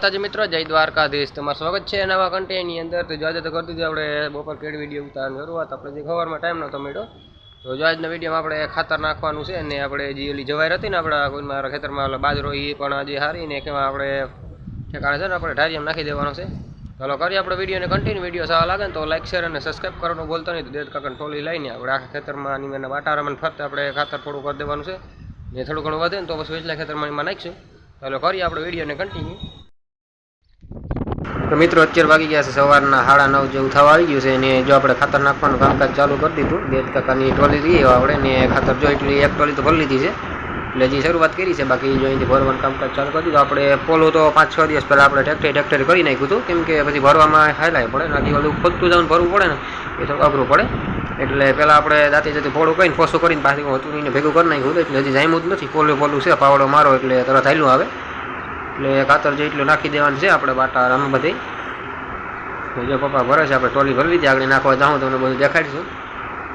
તાજી મિત્રો, જય દ્વારકાધીશ. તમારું સ્વાગત છે નવા કન્ટેન્ટની અંદર. તો જો આજે તો કરતું આપણે બપોર કેડ વીડિયો ઉતારવાની શરૂઆત. આપણે જે ખબરમાં ટાઈમ નહોતો મળ્યો, તો જો આજના વિડીયોમાં આપણે ખાતર નાખવાનું છે અને આપણે જે ઓલી જવાઈ હતી ને આપણા કોઈ મારા ખેતરમાં ઓલા બાજરો એ પણ આજે હારી ને કેમાં આપણે ઠેકાણે છે ને આપણે ઢારિયામાં નાખી દેવાનો છે. ચાલો કરીએ આપણે વિડીયોને કન્ટિન્યુ વીડિયો સારા લાગે ને તો લાઈક શેર અને સબસ્ક્રાઈબ કરવાનું બોલતો નહીં. તો દેદ કાકાને ટોલી લઈને આપણે આખા ખેતરમાં ની એના વાટારામાં ફરતે આપણે ખાતર થોડું કરી દેવાનું છે. ને થોડું ઘણું વધે ને તો પછી વેચલા ખેતરમાં એમાં નાખીશું. ચાલો કરીએ આપણે વિડીયોને કન્ટિન્યુ તો મિત્રો, અત્યારે વાગી ગયા છે સવારના સાડા નવ જેવું થવા આવી ગયું છે અને જો આપણે ખાતર નાખવાનું કામકાજ ચાલુ કરી દીધું, બે કાકાની ટોલી લઈએ આપણે, ને ખાતર જો એટલી એક ટોલી તો ભરી લીધી છે. એટલે હજી શરૂઆત કરી છે, બાકી જો અહીંથી ભરવાનું કામકાજ ચાલુ કરી દીધું. આપણે પોલું તો પાંચ છ દિવસ પહેલાં આપણે ટ્રેક્ટર ટ્રેક્ટર કરી નાખ્યું હતું, કેમ કે પછી ભરવામાં હાલાય પડે નાથી ઓલું ખોદતું જવાનું ભરવું પડે ને, એ થોડું અઘરું પડે. એટલે પહેલાં આપણે દાંતી જતી પોળું કરીને પોસું કરીને પાછું હતું ભેગું કરી નાખ્યું એટલે હજી જામ્યું જ નથી. પોલું પોલું છે, પાવડો મારો એટલે તરત હાલ્યું આવે. એટલે ખાતર જે એટલું નાખી દેવાનું છે આપણે બાટા રમ બધી. જો પપ્પા ભરે છે, આપણે ટોલી ભરી લીધી આગળ નાખવા જાઉં, તમને બધું દેખાડીશું.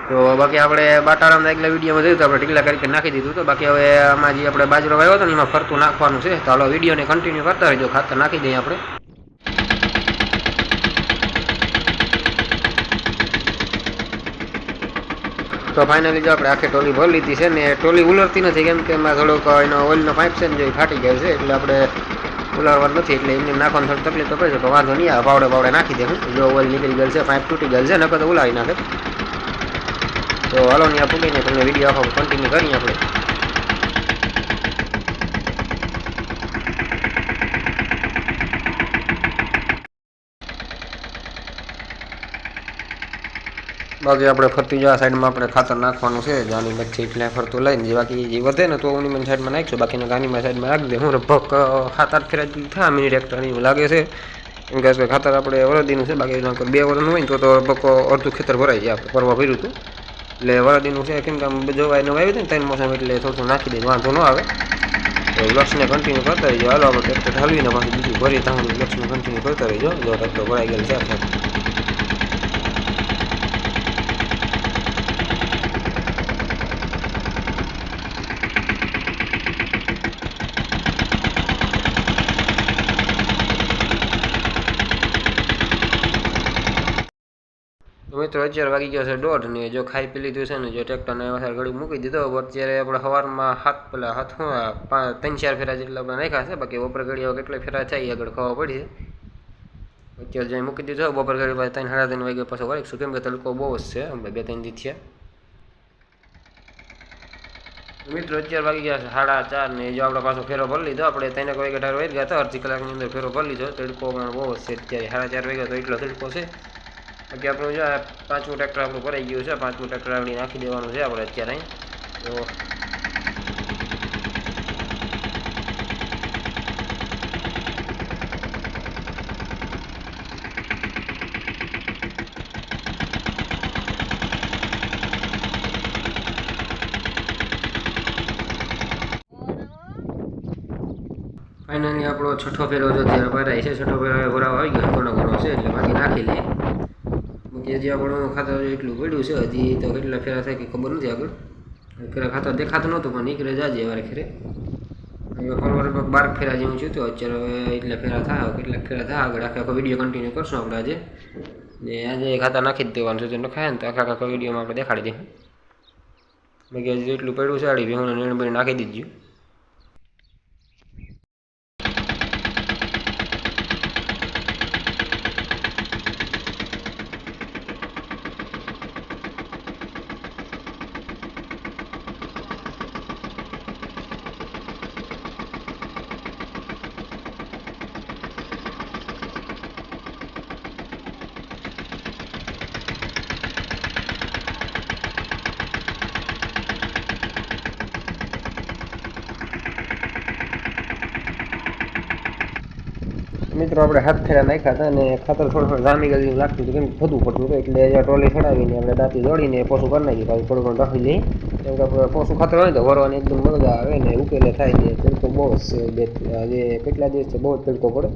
તો બાકી આપણે બાટારામ એકલા વિડીયોમાં જોયું તો આપણે ઢીકલા કરી નાખી દીધું તો બાકી હવે આમાં જે આપણે બાજરો વાવ્યો હતો ને, એમાં ફરતું નાખવાનું છે. તો હાલો વિડીયોને કન્ટિન્યુ કરતા રહેજો, ખાતર નાખી દઈએ આપણે. તો ફાઇનલી જો આપણે આખી ટોલી ભરી લીધી છે ને, ટોલી ઉલરતી નથી, કેમ કે એમાં થોડોક એનો ઓઇલનો પાઇપ છે ને, જે ફાટી ગયો છે, એટલે આપણે ઉલારવા નથી, એટલે એમને નાખવાનું થોડી તકલીફ તો પડે છે. તો વાંધો નહીં આવે પાવડે પાવડે નાખી દે જો ઓઇલ નીકળી ગયેલ છે, પાઇપ તૂટી ગયેલ છે, નકર તો ઉલાવી નાખે. તો હાલો ને આ પૂગીને તમને વીડિયો આખો કન્ટિન્યુ કરીએ આપણે. બાકી આપણે ફરતી જવા સાઈડમાં આપણે ખાતર નાખવાનું છે જાની મચ્છી એટલે ફરતું લઈને જે બાકી જે વધે ને તો ઉની સાઈડમાં નાખીશું. બાકીના ગાનીમાં સાઈડમાં રાખી દે. હું લગભગ ખાતર ફેરા જેટલું થાય મિનિટ હેક્ટર એવું લાગે છે. એમ કે ખાતર આપણે વરદીનું છે, બાકી બે વરનું હોય ને તો તો લગભગ અડધું ખેતર ભરાઈ જાય આપણે પરવા ભર્યું હતું. એટલે વરદીનું છે, કેમ કે આમ જોવાય નવું આવ્યું ને, ત્રણ મોસમ એટલે થોડું નાખી દે, વાંધો ન આવે. તો લક્ષને કન્ટિન્યુ કરતા રહીજો. હાલો, આપણે ટ્રેક્ટર હલવીને પાછું બીજું ભરી ત્યાં લક્ષને કન્ટિન્યુ કરતા રહીજો. જો ટ્રેક્ટર ભરાઈ ગયેલ છે મિત્રો અત્યારે વાગી ગયો છે દોઢ ને જો ખાઈ પી લીધું છે ને જો ટ્રેક્ટરને વસાર ઘડી મૂકી દીધો અત્યારે આપણે સવારમાં હાથ પેલા હાથ શું ત્રણ, ચાર ફેરા જેટલા આપણે નાખ્યા છે, બાકી બપોર ઘડી કેટલા ફેરા થાય આગળ ખાવા પડી છે. અત્યારે જઈ મૂકી દીધો બપોર ઘડી પાસે ત્રણ, સાડા ત્રણ વાગે પાછો વળીશું કેમ કે તડકો બહુ જ છે બે, ત્રણ દી થયા. મિત્રો અત્યારે વાગી ગયા છે સાડા ચાર ને જો આપણે પાછો ફેરો ભરી લીધો, આપણે તેને કોઈ ઠાર વાગી ગયા હતા, અડધી કલાકની અંદર ફેરો ભરી લીધો. તડકો પણ બહુ જ છે અત્યારે. સાડા ચાર વાગ્યા તો એટલો તડકો છે. બાકી આપણું જો આ પાંચમું ટ્રેક્ટર આપણું ભરાઈ ગયું છે પાંચમું ટ્રેક્ટર આપણે નાખી દેવાનું છે આપણે અત્યારે. અહીં તો ફાઇનલી આપણો છઠ્ઠો ફેરો જો ત્યારે ભરાય છે, છઠ્ઠો ફેરો હવે ભરાવા આવી ગયો ઘણો ઘણો છે, એટલે બાકી નાખી લઈએ બાકી જે આપણું ખાતર એટલું પડ્યું છે, હજી તો કેટલા ફેરા થાય કે ખબર નથી આગળ. ફેરા ખાતા દેખાતું નહોતું, પણ નીકળે જાજે વારે ખેરે હવે ફરવાર બાર ફેરા જેવું છું તો અત્યારે હવે એટલા ફેરા થાય કેટલા ફેરા થાય, આગળ આખે આખો વીડિયો કન્ટિન્યુ કરશું આપણે આજે. ને આજે ખાતા નાખી જ દેવાનું છે, જો નખાય ને તો આખા આખા વિડીયોમાં આપણે દેખાડી દઈએ. બાકી હજી જેટલું પડ્યું છે, આડી નીણ નાખી દીધું. મિત્રો, આપણે હાથ ફેરા નાખ્યા હતા અને ખાતર થોડું થોડું જામી ગયું લાગતું હતું, કેમ થતું પડતું હતું, એટલે ટ્રોલી ચડાવીને આપણે દાંતી દોડીને પોસું કરી નાખી પાછું થોડું ઘણું રાખી લઈએ કેમ કે આપણે પોસું ખાતર હોય તો ભરવાની એકદમ મજા આવે ને ઉકેલે થાય ને તડકો બહુ જ બે જે કેટલા છે બહુ જ તડકો પડે.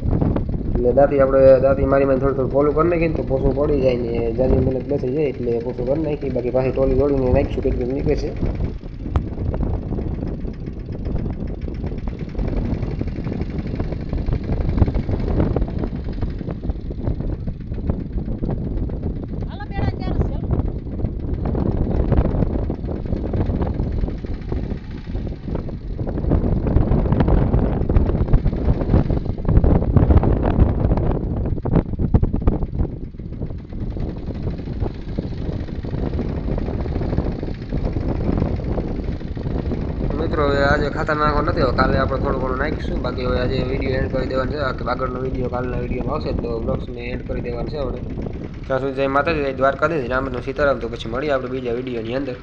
એટલે દાંતી આપણે, દાંતી મારી થોડું થોડું પોલું કરી નાખીએ ને તો પોસું પડી જાય ને જાજી મહેનત બેસી જાય એટલે પોસું કરી નાખી, બાકી પાછી ટ્રોલી દોડીને નાખીશું કેટલું નીકળે છે આજે ખાતર નાખવા નથી હવે કાલે આપણે થોડું ઘણું નાખીશું. બાકી હવે આજે વીડિયો એન્ડ કરી દેવાનો છે. કે આગળનો વીડિયો કાલના વિડીયોમાં આવશે તો બ્લોગ્સને એન્ડ કરી દેવાનું છે આપણે ત્યાં સુધી જય માતાજી, જય દ્વારકાધીશ રામનું સીતારામ. તો પછી મળીએ આપણે બીજા વિડીયોની અંદર.